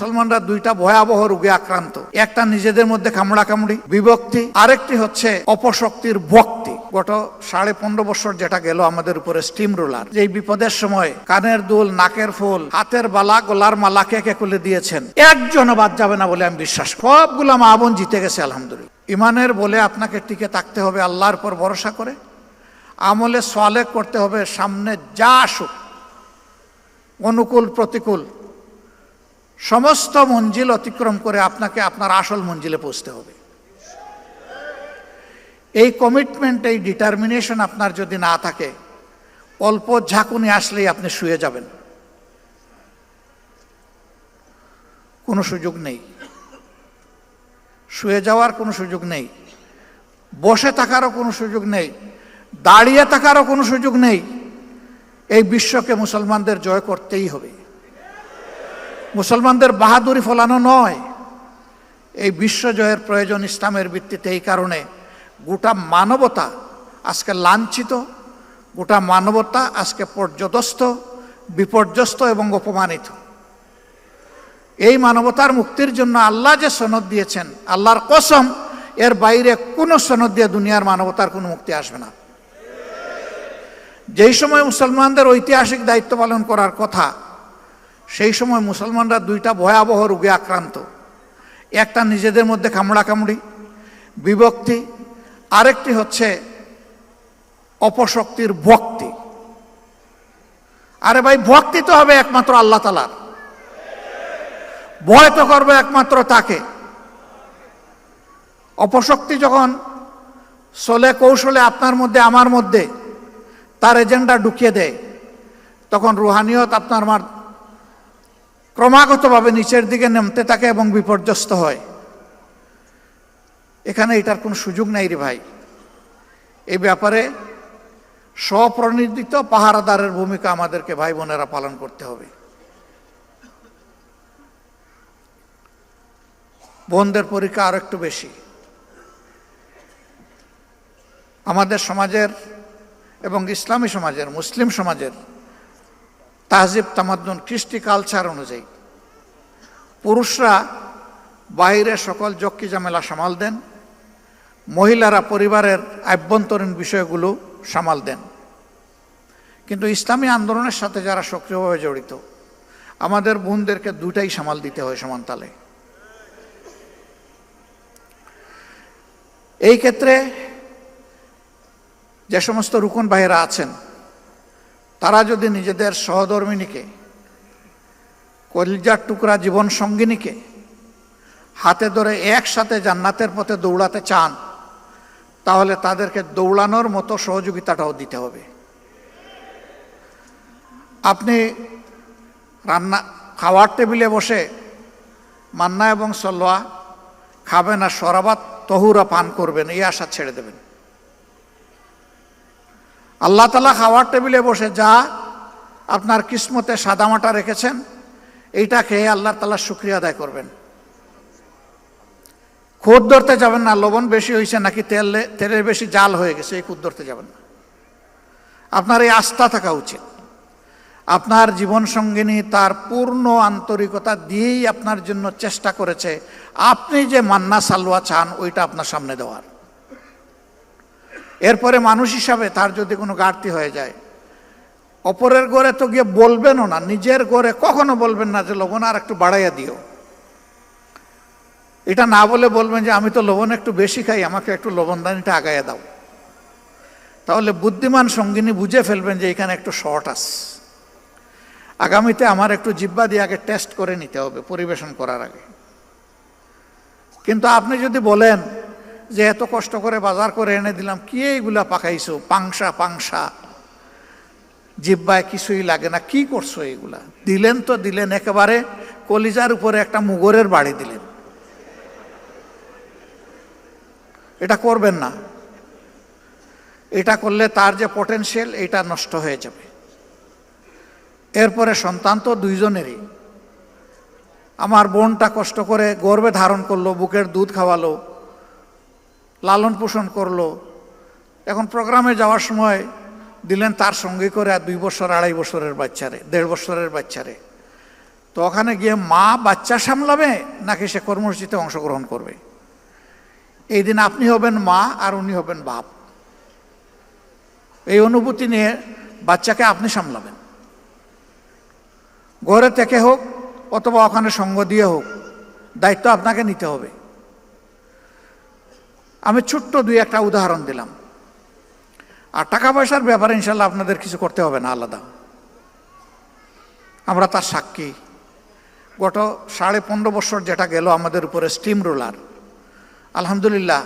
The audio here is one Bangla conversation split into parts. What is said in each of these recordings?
মুসলমানরা দুইটা ভয়াবহ রোগে আক্রান্ত। একটা নিজেদের মধ্যে কামড়া কামড়ি বিভক্তি। আরেকটি হচ্ছে অপশক্তির ভক্তি। গত সাড়ে পনেরো বছর যেটা গেল আমাদের উপরে স্টিম রোলার যে বিপদের সময় কানের দুল, নাকের ফুল, হাতের বালা, গলার মালা কে কে খুলে দিয়েছেন? একজনও বাদ যাবে না বলে আমি বিশ্বাস। সবগুলা মা বোন জিতে গেছে, আলহামদুলিল্লাহ। ইমানের বলে আপনাকে টিকে থাকতে হবে আল্লাহর পর ভরসা করে। আমলে সোয়ালে করতে হবে সামনে যা আসুক। অনুকূল, প্রতিকূল। সমস্ত মঞ্জিল অতিক্রম করে আপনাকে আপনার আসল মঞ্জিলে পৌঁছতে হবে। এই কমিটমেন্ট এই ডিটারমিনেশন আপনার যদি না থাকে, অল্প ঝাঁকুনি আসলেই আপনি শুয়ে যাবেন। কোনো সুযোগ নেই। শুয়ে যাওয়ার কোনো সুযোগ নেই। বসে থাকারও কোনো সুযোগ নেই। দাঁড়িয়ে থাকারও কোনো সুযোগ নেই। এই বিশ্বকে মুসলমানদের জয় করতেই হবে। মুসলমানদের বাহাদুরি ফলানো নয়। এই বিশ্বজয়ের প্রয়োজন ইসলামের ভিত্তিতে এই কারণে গোটা মানবতা আজকে লাঞ্ছিত, গোটা মানবতা আজকে পর্যদস্ত, বিপর্যস্ত এবং অপমানিত। এই মানবতার মুক্তির জন্য আল্লাহ যে সনদ দিয়েছেন, আল্লাহর কসম, এর বাইরে কোনো সনদ দিয়ে দুনিয়ার মানবতার কোনো মুক্তি আসবে না। যেই সময় মুসলমানদের ঐতিহাসিক দায়িত্ব পালন করার কথা সেই সময় মুসলমানরা দুইটা ভয়াবহ রোগে আক্রান্ত। একটা নিজেদের মধ্যে কামড়া কামড়ি, বিভক্তি, আরেকটি হচ্ছে অপশক্তির ভক্তি। আরে ভাই, ভক্তি তো হবে একমাত্র আল্লাহ তালার ভয় তো করবে একমাত্র তাকে। অপশক্তি যখন চলে কৌশলে আপনার মধ্যে, আমার মধ্যে তার এজেন্ডা ঢুকিয়ে দেয়, তখন রুহানিয়ত আপনার ক্রমাগতভাবে নিচের দিকে নামতে থাকে এবং বিপর্যস্ত হয়। এখানে এটার কোনো সুযোগ নাই রে ভাই। এই ব্যাপারে স্বপ্রণোদিত পাহারাদারের ভূমিকা আমাদেরকে ভাই বোনেরা পালন করতে হবে। বোনদের পরীক্ষা আরও একটু বেশি। আমাদের সমাজের এবং ইসলামী সমাজের, মুসলিম সমাজের তাহজিব তামাদ্দুন কৃষ্টি কালচার অনুযায়ী। পুরুষরা বাইরে সকল জক্কি জামেলা সামাল দেন, মহিলারা পরিবারের আভ্যন্তরীণ বিষয়গুলো সামাল দেন। কিন্তু ইসলামী আন্দোলনের সাথে যারা সক্রিয়ভাবে জড়িত, আমাদের বোনদেরকে দুটাই সামাল দিতে হয় সমান তালে। এই ক্ষেত্রে যে সমস্ত রুকন ভাইয়েরা আছেন তারা যদি নিজেদের সহধর্মিনীকে, কলিজার টুকরা জীবন সঙ্গিনীকে হাতে ধরে একসাথে জান্নাতের পথে দৌড়াতে চান, তাহলে তাদেরকে দৌড়ানোর মতো সহযোগিতাটাও দিতে হবে। আপনি রান্না, খাওয়ার টেবিলে বসে মান্না এবং সলোয়া খাবেন আর সরাবাত তহুরা পান করবেন, এই আশা ছেড়ে দেবেন। আল্লাহ তালা খাওয়ার টেবিলে বসে যা আপনার কিসমতে সাদামাটা রেখেছেন, এইটা খেয়ে আল্লাহ তালা শুক্রিয়া আদায় করবেন। খুদ ধরতে যাবেন না, লবণ বেশি হয়েছে নাকি তেল তেলের বেশি জাল হয়ে গেছে, এই খুদ ধরতে যাবেন না। আপনার এই আস্থা থাকা উচিত। আপনার জীবন সঙ্গিনী তার পূর্ণ আন্তরিকতা দিয়েই আপনার জন্য চেষ্টা করেছে। আপনি যে মান্না সালোয়া চান, ওইটা আপনার সামনে দেওয়ার। এরপরে মানুষ হিসাবে তার যদি কোনো ঘাটতি হয়ে যায়, অপরের ঘরে তো গিয়ে বলবেনও না, নিজের ঘরে কখনো বলবেন না যে লবণ আর একটু বাড়াইয়া দিও। এটা না বলে বলবেন যে আমি তো লবণ একটু বেশি খাই, আমাকে একটু লবণদানিটা আগাইয়া দাও। তাহলে বুদ্ধিমান সঙ্গিনী বুঝে ফেলবেন যে এখানে একটু শর্ট আস আগামীতে আমার একটু জিব্বা দিয়ে আগে টেস্ট করে নিতে হবে, পরিবেশন করার আগে। কিন্তু আপনি যদি বলেন যে এত কষ্ট করে বাজার করে এনে দিলাম, কি এইগুলা পাকাইছো? পাংসা পাংসা। জিব্বায় কিছুই লাগে না, কি করছ এইগুলা? দিলেন তো দিলেন, একেবারে কলিজার উপরে একটা মুগরের বাড়ি দিলেন। এটা করবেন না। এটা করলে তার যে পটেনশিয়াল এটা নষ্ট হয়ে যাবে। এরপরে সন্তান তো দুইজনেরই। আমার বোনটা কষ্ট করে গর্বে ধারণ করল, বুকের দুধ খাওয়ালো। লালন পোষণ করল। এখন প্রোগ্রামে যাওয়ার সময় দিলেন তার সঙ্গে করে আর দুই বছর, আড়াই বছরের বাচ্চারে, দেড় বছরের বাচ্চারে। তো ওখানে গিয়ে মা বাচ্চা সামলাবে নাকি সে কর্মসূচিতে অংশগ্রহণ করবে? এই দিন আপনি হবেন মা আর উনি হবেন বাপ। এই অনুভূতি নিয়ে বাচ্চাকে আপনি সামলাবেন। ঘরে থেকে হোক অথবা ওখানে সঙ্গ দিয়ে হোক, দায়িত্ব আপনাকে নিতে হবে। আমি ছোট্ট দুই একটা উদাহরণ দিলাম। আর টাকা পয়সার ব্যাপারে ইনশাল্লাহ আপনাদের কিছু করতে হবে না, আলাদা। আমরা তার সাক্ষী। গত সাড়ে পনেরো বছর যেটা গেল আমাদের উপরে স্টিম রোলার আলহামদুলিল্লাহ,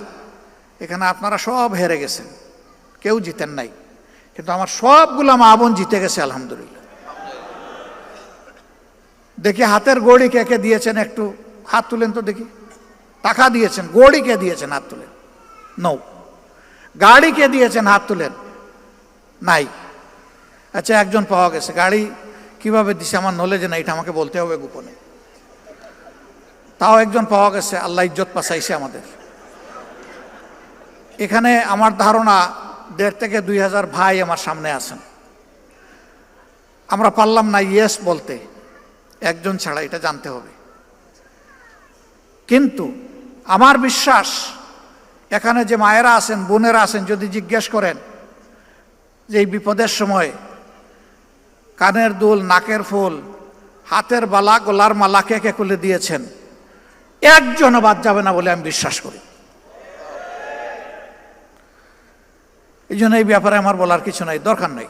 এখানে আপনারা সব হেরে গেছেন। কেউ জিতেন নাই। কিন্তু আমার সবগুলো মা বোন জিতে গেছে, আলহামদুলিল্লাহ। দেখি হাতের গড়ি কে কে দিয়েছেন একটু, হাত তুলেন তো দেখি। টাকা দিয়েছেন, গড়ি কে দিয়েছেন, হাত তুলেন। নৌ গাড়ি কে দিয়েছেন হাত তুলেন? নাই। আচ্ছা একজন পাওয়া গেছে। গাড়ি কীভাবে দিছে? আমার নলেজে না এটা আমাকে বলতে হবে গোপনে। তাও একজন পাওয়া গেছে, আল্লাহ ইজ্জত পাচাইছে আমাদের। এখানে আমার ধারণা, দেড় থেকে দুই হাজার ভাই আমার সামনে আছেন। আমরা পারলাম না ইয়েস বলতে। একজন ছাড়া এটা জানতে হবে। কিন্তু আমার বিশ্বাস এখানে যে মায়েরা আছেন, বোনেরা আছেন, যদি জিজ্ঞেস করেন যে এই বিপদের সময় কানের দুল, নাকের ফুল, হাতের বালা, গলার মালা কে কে খুলে দিয়েছেন, একজনও বাদ যাবে না বলে আমি বিশ্বাস করি। এই জন্য এই ব্যাপারে আমার বলার কিছু নাই, দরকার নাই।